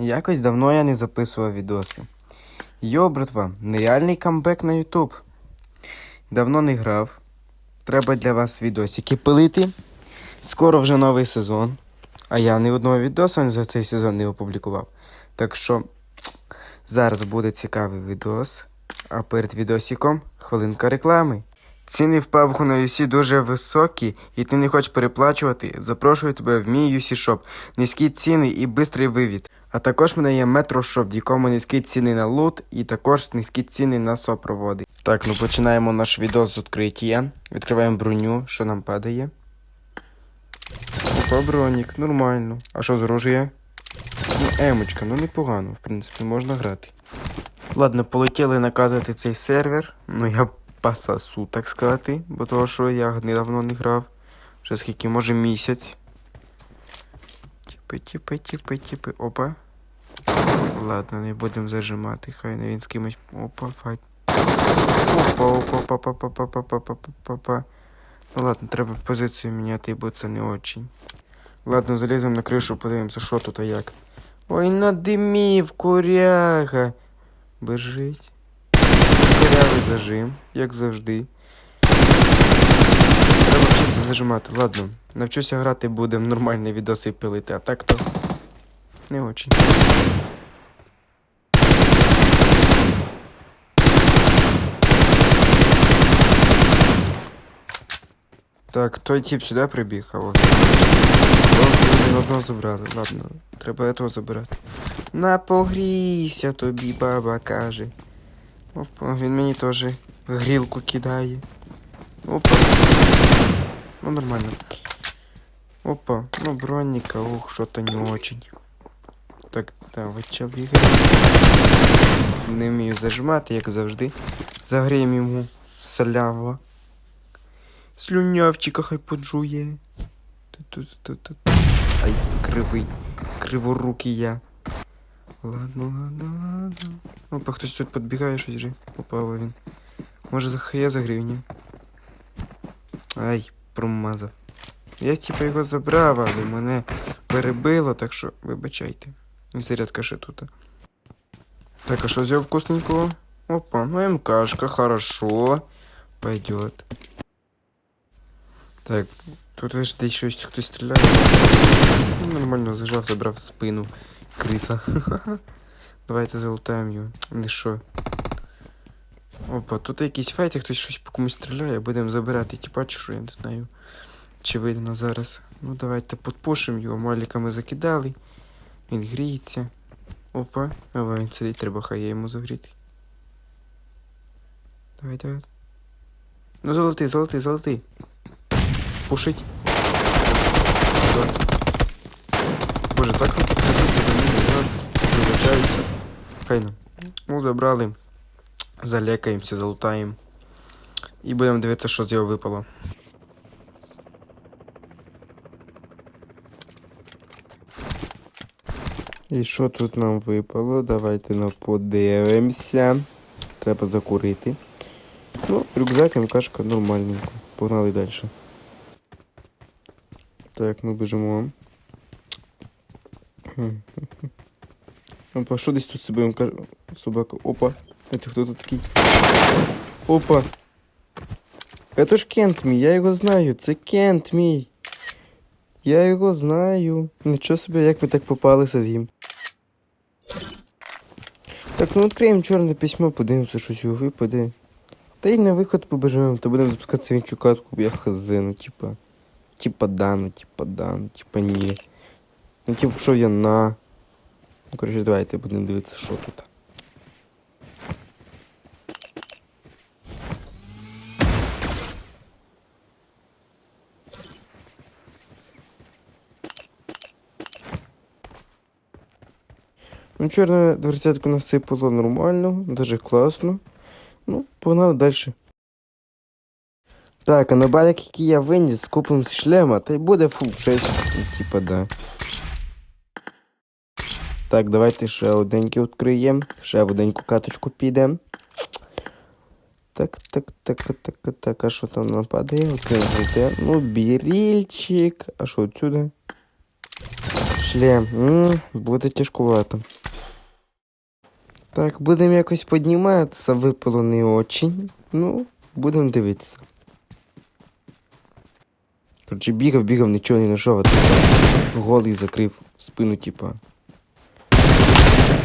Якось давно я не записував відоси. Йо, братва, нереальний камбек на Ютуб. Давно не грав. Треба для вас відосики пилити. Скоро вже новий сезон. А я ні одного відоса за цей сезон не опублікував. Так що зараз буде цікавий відос. А перед відосиком хвилинка реклами. Ціни в PUBG на UC дуже високі, і ти не хочеш переплачувати. Запрошую тебе в мій UC Shop. Низькі ціни і швидкий вивід. А також в мене є Shop, в якому низькі ціни на лут і також низькі ціни на сопроводи. Так, ну починаємо наш відос з відкриття. Відкриваємо броню, що нам падає. Бронік, нормально. А що з оружия? Ну, емочка, ну непогано, в принципі, можна грати. Ладно, полетіли наказувати цей сервер. Ну я пасасу, так сказати, бо того, що я недавно не грав. Вже скільки, може місяць. Тіпи, тіпи, тіпи, тіпи. Опа. Ладно, не будемо зажимати, хай не він з кимось. Опа, файт. Опа, опа, опа, опа, опа, опа, опа, опа, опа. Ну ладно, треба позицію міняти, бо це не очень. Ладно, заліземо на кришу, подивимося, що тут а як. Ой, надимів, коряга. Бежить. Корявий зажим, як завжди. Зажимати. Ладно, навчуся грати, будемо нормальні відоси пилити, а так то не очень. Так, той тип сюди прибіг, а. Одного забрали. Ладно, треба этого забирати. На погрійся тобі, баба каже. Опа, він мені теж грілку кидає. Опа. Ну нормально. Опа, ну броніка, ух, що-то не очень. Так, давай чоловік. Не вмію зажимати, як завжди. Загріємо йому соляво. Слюнявчика хай поджує. Ай, кривий. Криворукий я. Ладно, ладно, ладно. Опа, хтось тут підбігає щось же. Опа, він. Може за я загрів? Ай, промазав. Я типа його забрав, але мене перебило, так що вибачайте. І зарядка ще тут. Так, а що взяв вкусненького? Опа, ну МКшка, хорошо. Пойдет. Так, тут ж десь щось хтось стріляє. Ну, нормально зажав, забрав в спину. Криса. Давайте залутаємо його. Не що. Опа, тут якісь файти, хтось щось по комусь стріляє, будемо забирати тіпа, чи що, я не знаю. Чи видно зараз. Ну давайте подпушимо його, маліками закидали. Він гріється. Опа, давай він сидить, треба хай я йому загріти. Давай, давай. Ну золотий, золотий, золотий. Пушить. Боже, так руки трясуться, вибачаються. Хай ну. Ну, забрали. Залекаємося, залутаємо. І будемо дивитися, що з його випало. І що тут нам випало? Давайте ну, подивимося. Треба закурити. Ну, рюкзак, МКшка нормальненько. Погнали далі. Так, ми біжимо. Опа, що десь тут собака? Опа. Это хто тут такий? Опа. Это ж Кент мій, я його знаю. Це Кент мій. Я його знаю. Нічого собі, як ми так попалися з ним. Так, ну відкриємо чорне письмо, подивимося, що його випаде. Та й на виход побежимо, то будемо запускатися в катку, я хз, ну типа. Типа да, ну типа да, ну типа ні. Ну типа пішов я на. Ну коротше, давайте будемо дивитися, що тут. Ну, чорне дверцятку насипало нормально, дуже класно. Ну, погнали далі. Так, а на балик, який я виніс, купимо з шлема, та й буде фул 6. Ну, типа, да. Так, давайте ще оденьки відкриємо. Ще в оденьку каточку підемо. Так, так, так, так, так, так, а що там нам падає? Ну, бірільчик. А що отсюди? Шлем. м буде тяжкувато. Так, будемо якось підніматися, випало не очень. Ну, будемо дивитися. Короче, бігав, бігав, нічого не знайшов, а тут голий закрив спину, типа.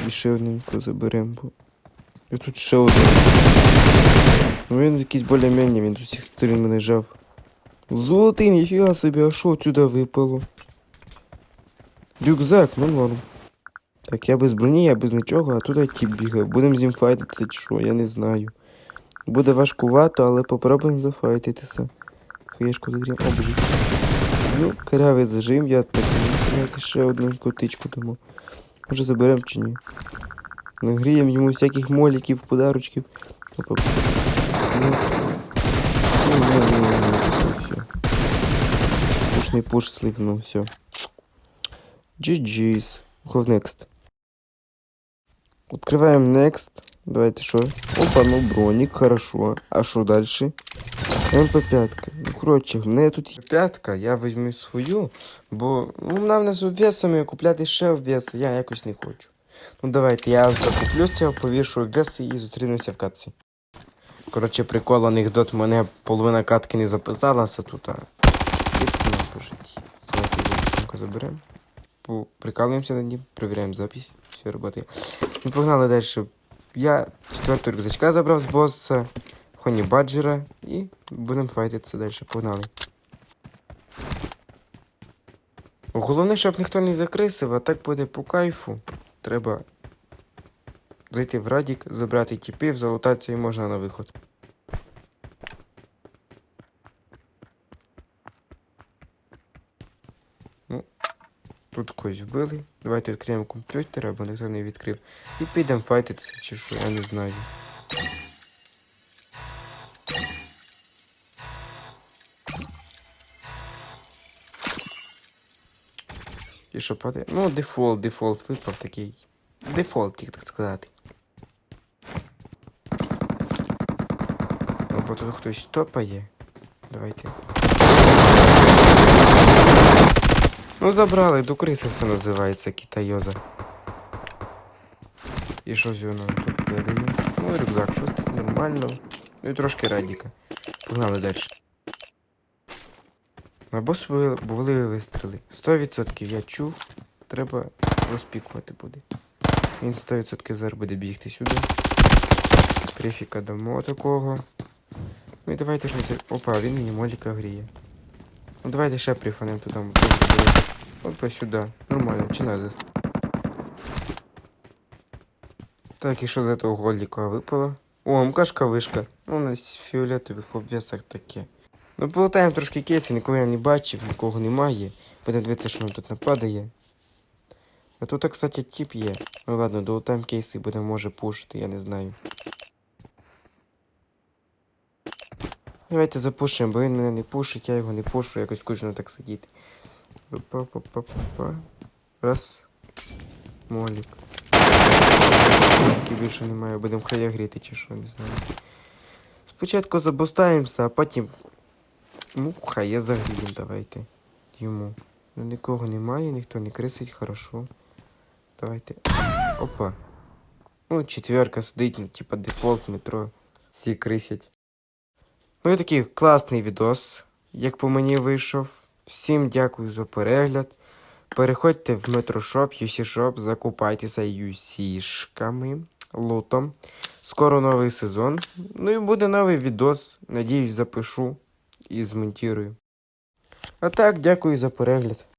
І ще одненько заберемо, бо. І тут ще один. Ну він якийсь більш-менш, він з усіх сторін мене жав. Золотий, ніфіга собі, а що отсюда випало? Рюкзак, ну норм. Так, я без броні, я без нічого, а тут тип бігає. Будемо з ним файтитися чи що, я не знаю. Буде важкувато, але попробуємо зафайтитися. Хаєшку задрім. О, боже. Ну, карявий зажим, я так давайте ще одну котичку дамо. Може заберемо чи ні. Нагріємо йому всяких моліків, подарочків. Опа. Ну, ну, ну. Пушний пуш слив, ну все. GG's. Go next. Открываем next. Давайте что? Опа, ну броник, хорошо. А что дальше? МП5. Ну, коротше, в мене тут є п'ятка, я візьму свою, бо ну, вона внизу весом і купляти ще в вес, я якось не хочу. Ну давайте, я закуплюся, повішу вес і зустрінуся в катці. Коротше, прикол анекдот, мене половина катки не записалася тут, а не. Давайте заберемо. Прикалуємося над ним, перевіряємо запись, все роботи. Ну, погнали далі. Я четверту рюкзачка забрав з босса, Хоні Баджера і будемо файтитися далі. Погнали. Головне, щоб ніхто не закрисив, а так буде по кайфу. Треба зайти в Радік, забрати тіпів, залутатися і можна на виход. Тут когось вбили. Давайте відкриємо комп'ютер, або ніхто не відкрив. І підемо файтитися, чи що, я не знаю. І що падає? Ну, дефолт, дефолт випав такий. Дефолт, тільки так сказати. Ну, бо тут хтось топає. Давайте. Ну, забрали, до криси це називається китайоза. І що з воно тут передає? Ну, рюкзак шостий, нормально. Ну і трошки радіка. Погнали далі. На були, вистріли. 100% я чув. Треба розпікувати буде. Він 100% зараз буде бігти сюди. Префіка дамо такого. Ну і давайте що це. Опа, він мені моліка гріє. Ну давайте ще прифанем туди. Опа сюди. Нормально, чи надо. Так, і що з того голіка випало? О, мкашка вишка. Ну, у нас фіолетових обв'язах таке. Ну, полутаємо трошки кейси, нікого я не бачив, нікого немає. Будемо дивитися, що нам тут нападає. А тут, кстати, тип є. Ну ладно, долутаємо кейси і будемо може пушити, я не знаю. Давайте запушимо, бо він мене не пушить, я його не пушу, якось скучно так сидіти. Па-па-па-па. Раз. Молік. Моліки більше немає, будемо хая гріти чи що, не знаю. Спочатку забустаємося, а потім Ну, я загріємо, давайте. Йому. Ну нікого немає, ніхто не крисить, хорошо. Давайте. Опа. Ну, четверка сидить, ну, типа дефолт метро. Всі крисять. Ну і такий класний відос, як по мені вийшов. Всім дякую за перегляд. Переходьте в метрошоп, UC-шоп, закупайтеся UC-шками, лутом. Скоро новий сезон. Ну і буде новий відос. Надіюсь, запишу і змонтірую. А так, дякую за перегляд.